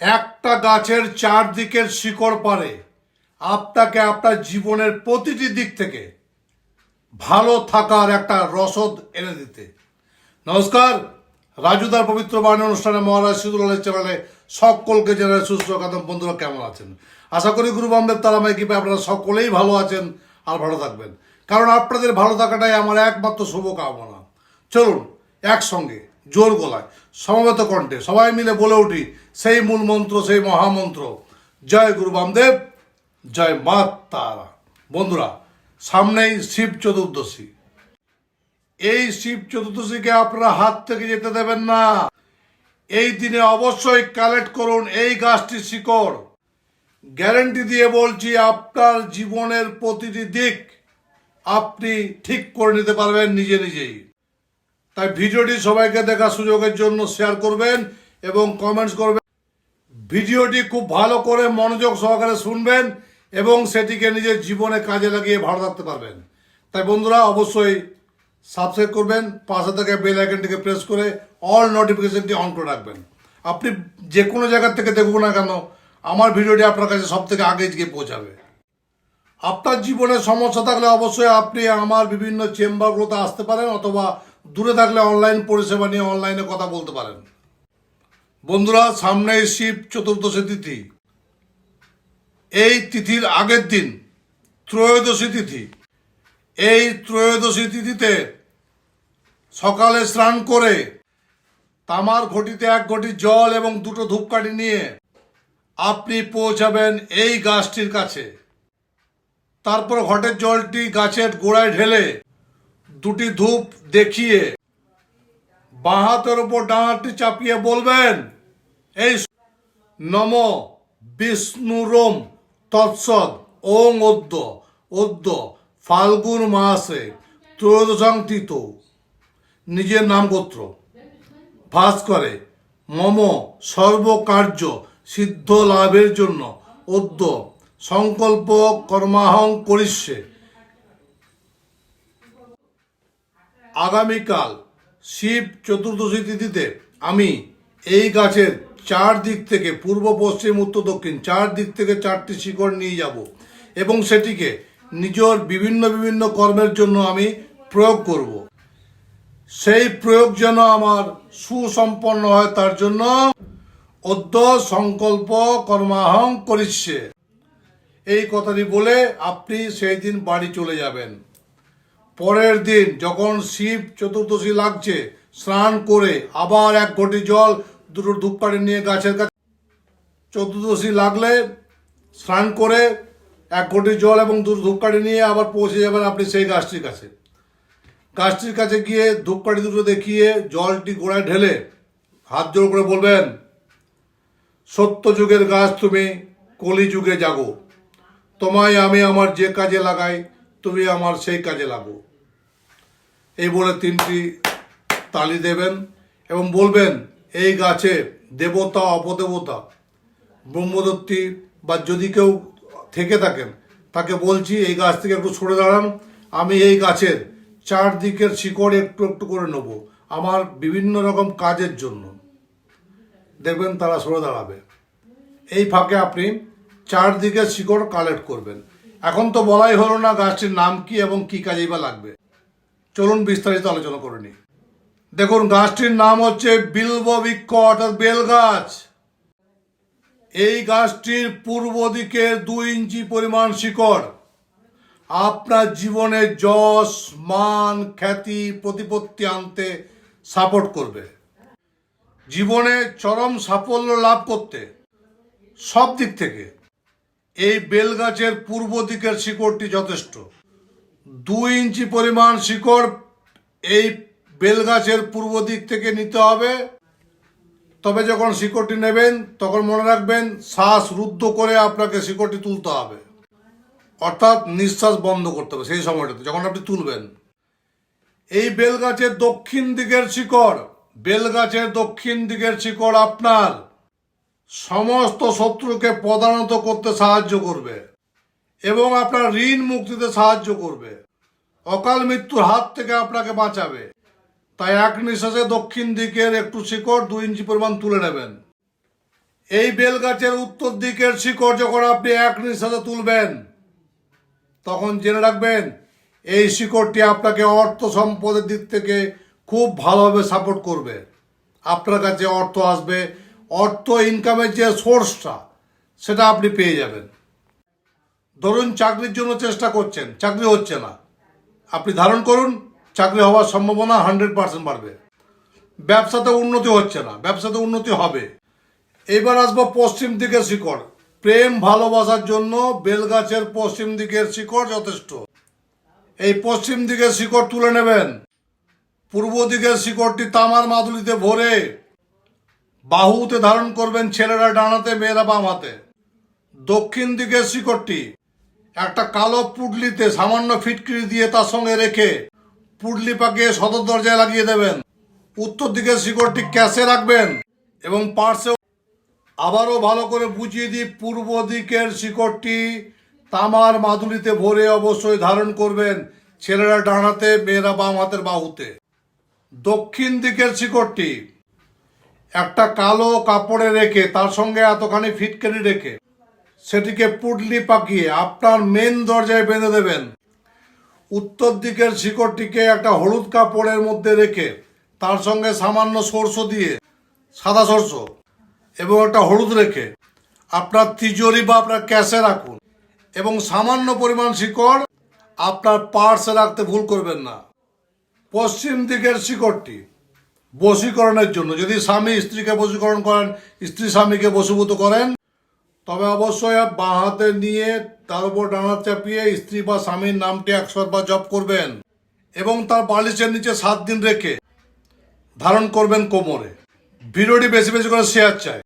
একটা গাছের চারদিকের শিকড় পারে। আপনাকে আপনার জীবনের প্রতিটি দিক থেকে ভালো থাকার একটা রসদ এনে দিতে। নমস্কার। রাজুদার পবিত্র বাণী অনুষ্ঠানে মহারাজ সিদুলের চ্যানেলে সকলকে জানাই সুস্থ কাদম। বন্ধুরা, কেমন আছেন? আশা করি গুরু বামদেব তারামাই কৃপে আপনারা সকলেই ভালো আছেন আর ভালো থাকবেন। কারণ আপনাদের ভালো থাকাটাই আমার একমাত্র শুভকামনা। চলুন, একসঙ্গে জোর গলায়, সমবেত কণ্ঠে, সবাই মিলে বলে উঠি, সেই মূল মন্ত্র, সেই মহামন্ত্র। জয় গুরু বামদেব, জয় মা তারা। বন্ধুরা, সামনেই শিব চতুর্দশী। এই শিব চতুর্দশীকে আপনারা হাত থেকে যেতে দেবেন না। এই দিনে অবশ্যই কালেক্ট করুন এই গাছটির শিকড়। গ্যারেন্টি দিয়ে বলছি, আপনার জীবনের প্রতিটি দিক আপনি ঠিক করে নিতে পারবেন নিজে নিজেই। তাই ভিডিওটি সবাইকে দেখার সুযোগের জন্য শেয়ার করবেন এবং কমেন্টস করবেন। ভিডিওটি খুব ভালো করে মনোযোগ সহকারে শুনবেন এবং সেটিকে নিজের জীবনে কাজে লাগিয়ে ভালো থাকতে পারবেন। তাই বন্ধুরা, অবশ্যই সাবস্ক্রাইব করবেন, পাশে থেকে বেল আইকনটিকে প্রেস করে অল নোটিফিকেশনটি অন করে রাখবেন। আপনি যে কোনো জায়গা থেকে দেখুন না কেন, আমার ভিডিওটি আপনার কাছে সব থেকে আগে গিয়ে পৌঁছাবে। আপনার জীবনে সমস্যা থাকলে অবশ্যই আপনি আমার বিভিন্ন চেম্বারগুলোতে আসতে পারেন অথবা দূরে থাকলে অনলাইন পরিষেবা নিয়ে অনলাইনে কথা বলতে পারেন। বন্ধুরা সামনেই শিব চতুর্দশী তিথি। এই তিথির আগের দিন, ত্রয়োদশী তিথি। এই ত্রয়োদশী তিথিতে সকালে স্নান করে তামার ঘটিতে এক ঘটি জল এবং দুটো ধূপকাঠি নিয়ে আপনি পৌঁছাবেন এই গাছটির কাছে। তারপর ঘটের জলটি গাছের গোড়ায় ঢেলে দুটি ধূপ দেখিয়ে বাঁ হাতের উপর হাতটি চাপিয়ে বলবেন, এই নম বিষ্ণুরম তৎসদ ওং অদ্য অদ্য ফাল্গুন মাসে ত্রয়োদশাঙ্কিত, নিজের নাম গোত্র ভাস করে মম সর্বকার্য সিদ্ধ লাভের জন্য অদ্য সংকল্প কর্মাহং করিষ্যে। আগামীকাল শিব চতুর্দশী তিথিতে আমি এই গাছের চার দিক থেকে পূর্ব, পশ্চিম, উত্তর, দক্ষিণ চার দিক থেকে চারটি শিকড় নিয়ে যাব এবং সেটিকে নিজের বিভিন্ন বিভিন্ন কর্মের জন্য আমি প্রয়োগ করব। সেই প্রয়োগ যেন আমার সুসম্পন্ন হয়, তার জন্য অদ্য সংকল্প কর্মাহং করিষ্যে। এই কথাটি বলে আপনি সেই দিন বাড়ি চলে যাবেন। পরের দিন যখন শিব চতুর্দশী লাগছে, স্নান করে আবার এক ঘটি জল দুটো ধূপকাঠি নিয়ে গাছের কাছে চতুর্দশী লাগলে স্নান করে এক ঘটি জল এবং দুটো ধূপকাঠি নিয়ে আবার পৌঁছে যাবেন আপনি সেই গাছটির কাছে। গাছটির কাছে গিয়ে ধূপকাঠি দুটো দেখিয়ে জলটি গোড়ায় ঢেলে হাত জোর করে বলবেন সত্য যুগের গাছ তুমি কলি যুগে তোমায় আমি আমার যে কাজে লাগাই, তুমি আমার সেই কাজে লাগো। এই বলে তিনটি তালি দেবেন এবং বলবেন, এই গাছে দেবতা, অপদেবতা, ব্রহ্মদত্তী বা যদি কেউ থেকে থাকেন, তাকে বলছি এই গাছ থেকে একটু সরে দাঁড়ান। আমি এই গাছের চারদিকের শিকড় একটু একটু করে নেব আমার বিভিন্ন রকম কাজের জন্য। দেখবেন তারা সরে দাঁড়াবে। এই ফাঁকে আপনি চারদিকের শিকড় কালেক্ট করবেন। এখন তো বলাই হলো না গাছটির নাম কি এবং কি কাজেই বা লাগবে। চলুন বিস্তারিত আলোচনা করে নিই। দেখুন, গাছটির নাম হচ্ছে বিল্ব বৃক্ষ অর্থাৎ বেল গাছ। এই গাছটির পূর্ব দিকে দুই ইঞ্চি পরিমাণ শিকড়। আপনার জীবনে যশ, মান, খ্যাতি, প্রতিপত্তি আনতে সাপোর্ট করবে। জীবনে চরম সাফল্য লাভ করতে। সব দিক থেকে এই বেল গাছের পূর্ব দিকের শিকড়টি যথেষ্ট। দুই ইঞ্চি পরিমাণ শিকড় এই বেল গাছের পূর্ব দিক থেকে নিতে হবে। তবে যখন শিকড়টি নেবেন, তখন মনে রাখবেন শ্বাস রুদ্ধ করে আপনাকে শিকড়টি তুলতে হবে। অর্থাৎ নিঃশ্বাস বন্ধ করতে হবে সেই সময়টাতে, যখন আপনি তুলবেন। এই বেল গাছের দক্ষিণ দিকের শিকড়, বেল গাছের দক্ষিণ দিকের শিকড় আপনার সমস্ত শত্রুকে প্রধানত করতে সাহায্য করবে। এবং আপনার ঋণ মুক্তিতে সাহায্য করবে। অকাল মৃত্যুর হাত থেকে আপনাকে বাঁচাবে। তাই এক নিঃশ্বাসে দক্ষিণ দিকের একটু শিকড় দুই ইঞ্চি পরিমাণ তুলে নেবেন। এই বেলগাছের উত্তর দিকের শিকড় যখন আপনি এক নিঃশ্বাসে তুলবেন, তখন জেনে রাখবেন, এই শিকড়টি আপনাকে অর্থ সম্পদের দিক থেকে খুব ভালোভাবে সাপোর্ট করবে। আপনার কাছে অর্থ আসবে, অর্থ ইনকামের যে সোর্সটা সেটা আপনি পেয়ে যাবেন। ধরুন চাকরির জন্য চেষ্টা করছেন, চাকরি হচ্ছে না। আপনি ধারণ করুন, চাকরি হওয়ার সম্ভাবনা হান্ড্রেড পার্সেন্ট বাড়বে। ব্যবসাতে উন্নতি হচ্ছে না, ব্যবসাতে উন্নতি হবে। এবার আসব পশ্চিম দিকের শিকড়। প্রেম ভালোবাসার জন্য বেলগাছের পশ্চিম দিকের শিকড় যথেষ্ট। এই পশ্চিম দিকের শিকড় তুলে নেবেন। পূর্ব দিকের শিকড়টি তামার মাদুলিতে ভরে বাহুতে ধারণ করবেন ছেলেরা ডানাতে, মেয়েরা বাম হাতে। দক্ষিণ দিকের শিকড়টি একটা কালো পুডলিতে সামান্য ফিটকিরি দিয়ে তার সঙ্গে রেখে পুডলি পাকিয়ে সদর দরজায় লাগিয়ে দেবেন। উত্তর দিকের শিকড়টি ক্যাশে রাখবেন এবং পার্শ্বে আবারও ভালো করে বুঝিয়ে দিই পূর্ব দিকের শিকড়টি তামার মাদুলিতে ভরে অবশ্যই ধারণ করবেন ছেলেরা ডানাতে, মেয়েরা বাম হাতের বাহুতে। দক্ষিণ দিকের শিকড়টি একটা কালো কাপড়ে রেখে তার সঙ্গে এতখানি ফিটকারি রেখে সেটিকে পুডলি পাকিয়ে আপনার মেন দরজায় বেঁধে দেবেন। উত্তর দিকের শিকড়টিকে একটা হলুদ কাপড়ের মধ্যে রেখে তার সঙ্গে সামান্য সরষে দিয়ে, সাদা সরষে এবং একটা হলুদ রেখে আপনার তিজোরি বা আপনার ক্যাশে রাখুন এবং সামান্য পরিমাণ শিকড় আপনার পার্সে রাখতে ভুল করবেন না। পশ্চিম দিকের শিকড়টি বশীকরণের জন্য, যদি স্বামী স্ত্রীকে বশীকরণ করেন, স্ত্রী স্বামীকে বশীভূত করেন তবে অবশ্যই বাঁ হাতে নিয়ে তার উপর ডানা চাপিয়ে স্ত্রী বা স্বামীর নামটি একশোর বা জপ করবেন এবং তার বালিশের নিচে সাত দিন রেখে ধারণ করবেন কোমরে। ভিডিওটি বেশি বেশি করে শেয়ার চাই।